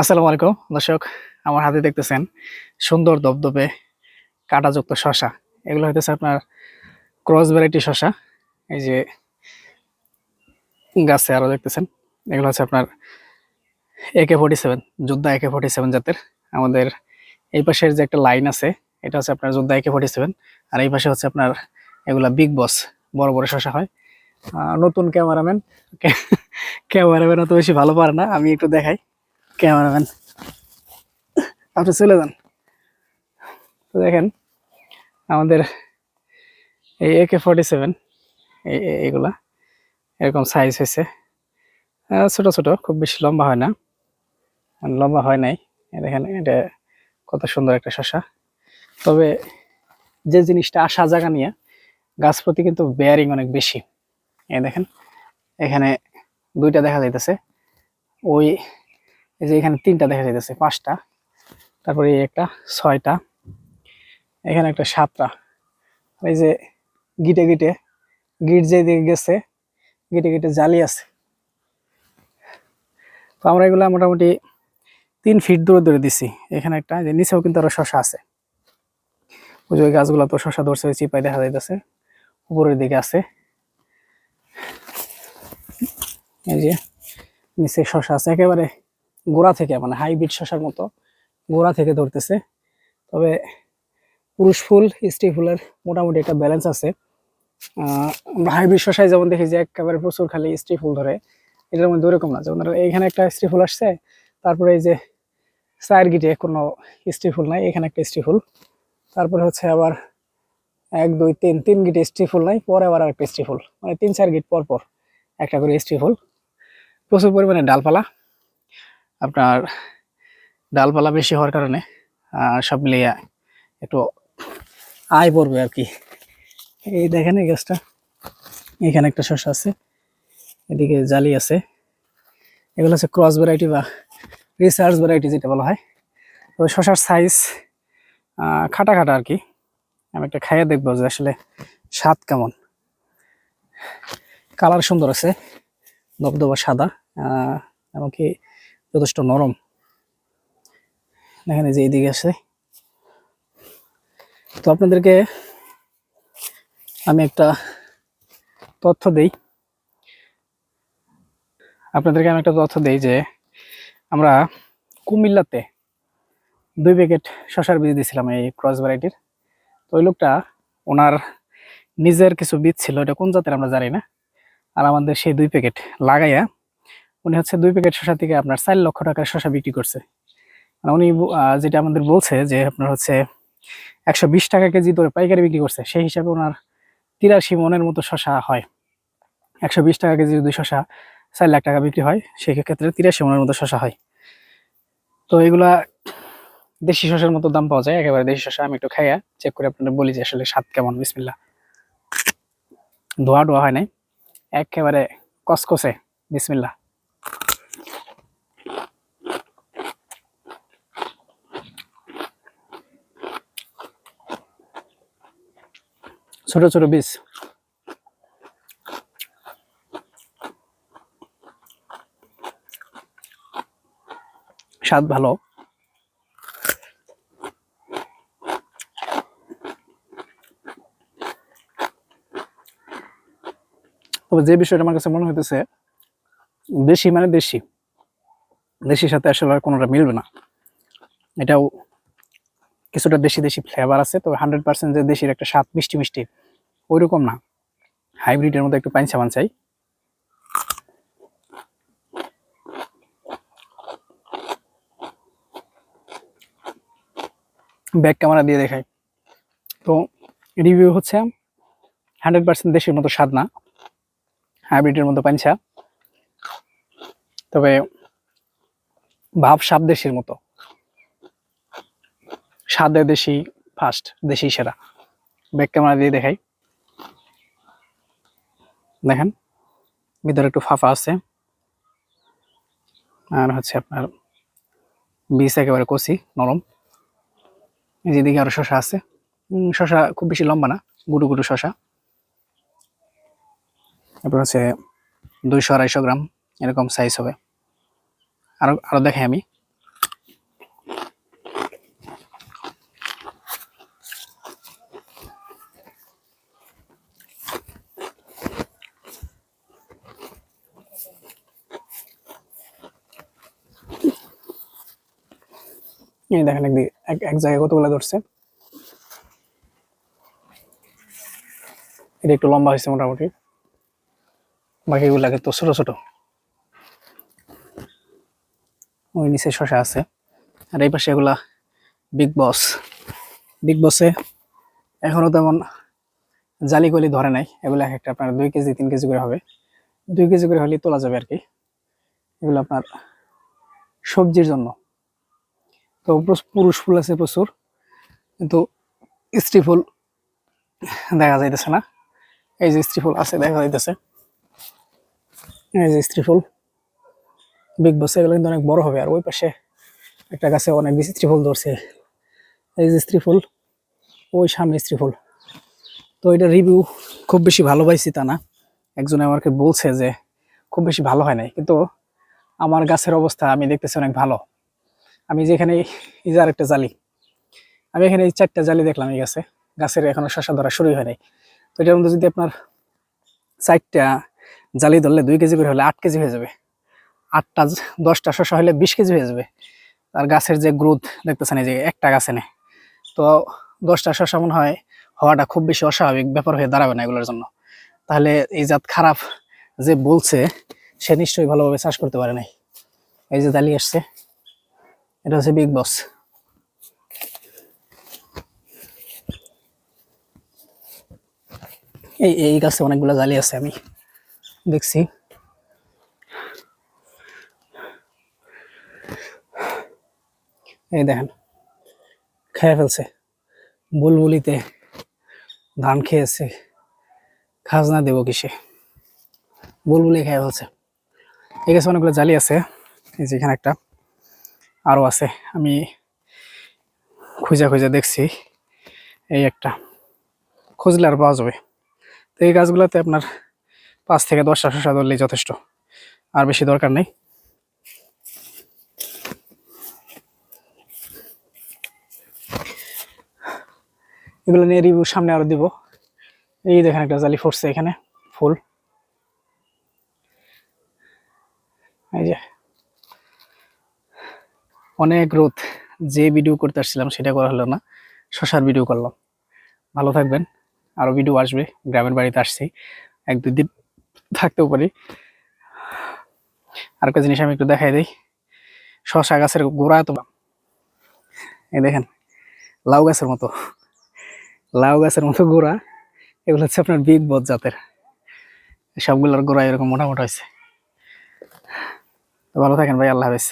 আসসালামু আলাইকুম, দর্শক, আমার হাতে দেখতেছেন সুন্দর দবদবে কাঁটাযুক্ত শশা। এগুলো হইতেছে আপনার ক্রস ভ্যারাইটি শশা। এই যে গাছে আরও দেখতেছেন, এগুলো হচ্ছে আপনার একে ফোর্টি সেভেন যোদ্ধা একে ফোর্টি সেভেন জাতের। আমাদের এই পাশের যে একটা লাইন আছে, এটা হচ্ছে আপনার যোদ্ধা একে ফোর্টি সেভেন আর এই পাশে হচ্ছে আপনার এগুলা বিগ বস বড় বড় শশা হয়। নতুন ক্যামেরাম্যান ক্যামেরাম্যান অত বেশি ভালো পারে না, আমি একটু দেখাই। ক্যামেরাম্যান আপনি চলে যান। তো দেখেন, আমাদের এই একে ফর্টি সেভেন এইগুলা এরকম সাইজ হয়েছে। ছোট ছোট, খুব বেশি লম্বা হয় না। লম্বা হয় নাই। দেখেন, এটা কত সুন্দর একটা শশা। তবে যে জিনিসটা আসা জায়গা নিয়ে, গাছ প্রতি কিন্তু বেয়ারিং অনেক বেশি। এই দেখেন, এখানে দুইটা দেখা যাইতেছে। ওই এই যে এখানে তিনটা দেখা যাইতেছে, পাঁচটা। তারপরে এই একটা, ছয়টা। এখানে একটা সাতটা। এই যে গিটে গিটে, গিট যে দিকে গেছে, গিটে গিটে জালি আছে। তো আমরা এগুলা মোটামুটি তিন ফিট দূরে দূরে দিছি। এখানে একটা যে নিচেও কিন্তু আরও শশা আছে। ওই যে গাছগুলো তো শশা ধরছে চিপাই দেখা যাইতেছে। উপরের দিকে আছে। এই যে নিচে শশা আছে, একেবারে গোড়া থেকে মানে হাইব্রিড শশার মতো গোড়া থেকে ধরতেছে। তবে পুরুষ ফুল, স্ত্রী ফুলের মোটামুটি একটা ব্যালেন্স আছে। আমরা হাইব্রিড শশায় যেমন দেখি যে একেবারে প্রচুর খালি স্ত্রী ফুল ধরে, এটার মধ্যে ওরকম না। যেমন ধরো এইখানে একটা স্ত্রী ফুল আসছে, তারপরে এই যে চায়ের গিটে কোনো স্ত্রী ফুল নাই, এখানে একটা স্ত্রী ফুল। তারপরে হচ্ছে আবার এক, দুই, তিন তিন গিটে স্ত্রী ফুল নাই, পরে আবার একটা স্ত্রী ফুল। মানে তিন, চার গিট পর পর একটা করে স্ত্রী ফুল। প্রচুর পরিমাণে ডালপালা। আপনার ডালপালা বেশি হওয়ার কারণে সব মিলিয়ে একটু আয় পড়বে আর কি। এই দেখেন এই গাছটা, এখানে একটা শসা আছে, এদিকে জালি আছে। এগুলো হচ্ছে ক্রস ভ্যারাইটি বা রিসার্চ ভ্যারাইটি যেটা বলা হয়। তো শশার সাইজ খাটা খাটা আর কি। আমি একটা খাইয়ে দেখব যে আসলে স্বাদ কেমন। কালার সুন্দর আছে দবদবা সাদা এমনকি যথেষ্ট নরম। দেখেন যে এইদিকে আছে তো আপনাদেরকে আমি একটা তথ্য দেই। আপনাদেরকে আমি একটা তথ্য দেই যে আমরা কুমিল্লাতে দুই প্যাকেট শশার বীজ দিয়েছিলাম এই ক্রস ভ্যারাইটির। তো ওই লোকটা ওনার নিজের কিছু বীজ ছিল, এটা কোন জাতের আমরা জানি না। আর আমাদের সেই দুই প্যাকেট লাগাইয়া উনি হচ্ছে দুই প্যাকেট শশা থেকে আপনার চার লক্ষ টাকার শশা বিক্রি করছে। মানে উনি যেটা আমাদের বলছে যে আপনার হচ্ছে একশো বিশ টাকা কেজি ধরে পাইকারি বিক্রি করছে, সেই হিসাবে ওনার তিরাশি মনের মতো শশা হয়। একশো বিশ টাকা কেজি যদি শশা চার লাখ টাকা বিক্রি হয় সেই ক্ষেত্রে তিরাশি মনের মতো শশা হয়। তো এগুলা দেশি শশার মতো দাম পাওয়া যায়, একেবারে দেশি শশা আমি একটু খাইয়া চেক করে আপনাদের বলি যে আসলে স্বাদ কেমন। বিসমিল্লা ধোয়া ডোয়া হয় নাই। একেবারে কসকসে বিসমিল্লা ছোট ছোট বীজ স্বাদ ভালো। তবে যে বিষয়টা আমার কাছে মনে হইতেছে, দেশি মানে দেশি। দেশির সাথে আসলে আর কোনোটা মিলবে না। এটাও কিছুটা দেশি দেশি ফ্লেভার আছে, তবে হান্ড্রেড পার্সেন্ট যে দেশির একটা স্বাদ মিষ্টি মিষ্টি। ওইরকম না। হাইব্রিডের মধ্যে একটু পাইন সাবান চাই। ব্যাক ক্যামেরা দিয়ে দেখাই। তো রিভিউ হচ্ছে হান্ড্রেড পার্সেন্ট দেশের মতো স্বাদ না। হাইব্রিডের মতো পাঞ্চা তবে ভাব সাপ দেশের মতো। স্বাদে দেশি ফার্স্ট দেশি সেরা। ব্যাক ক্যামেরা দিয়ে দেখাই। দেখেন, ভিতরে একটু ফাঁফা আছে। আর হচ্ছে আপনার বীজ একেবারে কষি, নরম। এই যে এদিকে আরও শশা আছে। শশা খুব বেশি লম্বা না গুটু গুটু শশা এরপর হচ্ছে দুইশো আড়াইশো গ্রাম এরকম সাইজ হবে। আরও আরও দেখাই আমি। এই দেখেন একদিকে, এক জায়গায় কতগুলো ধরছে? এটা একটু লম্বা হয়েছে মোটামুটি। বাকিগুলো কিন্তু ছোট ছোট। ওই নিচে শশা আছে। আর এই পাশে এগুলা বিগ বস বিগ বসে এখনও তেমন জালি গলি ধরে নাই। এগুলো এক একটা আপনার দুই কেজি, তিন কেজি করে হবে। দুই কেজি করে হলেই তোলা যাবে আর কি। এগুলো আপনার সবজির জন্য। তো পুরুষ ফুল আছে প্রচুর। কিন্তু স্ত্রী ফুল দেখা যাইতেছে না। এই যে স্ত্রী ফুল আছে, দেখা যাইতেছে। এই যে স্ত্রী ফুল, বিগ বস এগুলো কিন্তু অনেক বড় হবে। আর ওই পাশে একটা গাছে অনেক বেশি স্ত্রী ফুল ধরছে। এই যে স্ত্রী ফুল, ওই সামনে স্ত্রী ফুল। তো এটা রিভিউ খুব বেশি ভালো পাইছি তা না। একজন আমাকে বলছে যে খুব বেশি ভালো হয় নাই। কিন্তু আমার গাছের অবস্থা আমি দেখতেছি অনেক ভালো। যেখানে এই যে আরেকটা জালি, আমি এখানে এই চারটা জালি দেখলাম এই গাছে। গাছের এখনও শশা ধরা শুরু হয় নাই। তো এটার মধ্যে যদি আপনার চারটা জালি ধরলে দুই কেজি করে হলে আট কেজি হয়ে যাবে। আটটা, দশটা শশা হলে বিশ কেজি হয়ে যাবে। আর গাছের যে গ্রোথ দেখতেছেন এই যে একটা গাছে নেই তো দশটা শশা মনে হয় হওয়াটা খুব বেশি অস্বাভাবিক ব্যাপার হয়ে দাঁড়াবে না এগুলোর জন্য। তাহলে এই জাত খারাপ যে বলছে, সে নিশ্চয়ই ভালোভাবে চাষ করতে পারে নাই। এই যে দালি আসছে। এটা হচ্ছে বিগ বস এই এই গাছে অনেকগুলো জালি আছে, আমি দেখছি। এই দেখেন, খেয়ে ফেলছে। বুলবুলিতে ধান খেয়েছে। খাজনা দেবো কিসে? বুলবুলি খেয়ে ফেলছে। এই গাছে অনেকগুলো জালি আছে, এই যে এখানে একটা। আরও আছে। আমি খুঁজে খুঁজে দেখছি এই একটা। খুঁজলে আর পাওয়া যাবে। তো এই গাছগুলোতে আপনার পাঁচ থেকে দশটা শসা ধরলেই যথেষ্ট। আর বেশি দরকার নেই। এগুলো নিয়ে রিভিউ সামনে আরও দিব। এই দেখেন একটা জালি ফুটছে এখানে, ফুল। এই যে। অনেক রোদ, যে ভিডিও করতে আসছিলাম সেটা করা হলো না, শশার ভিডিও করলাম। ভালো থাকবেন, আরও ভিডিও আসবে, গ্রামের বাড়িতে আসছি, এক দুই দিন থাকতেও পারি। আর একটা জিনিস আমি একটু দেখাই দিই, শশা গাছের গোড়া তো এই দেখেন, লাউ গাছের মতো, লাউ গাছের মতো গোড়া, এগুলো হচ্ছে আপনার বিগ বদ জাতের। সবগুলোর গোড়া এরকম মোটামোটা হয়েছে। তো ভালো থাকেন ভাই, আল্লাহ হাফেজ।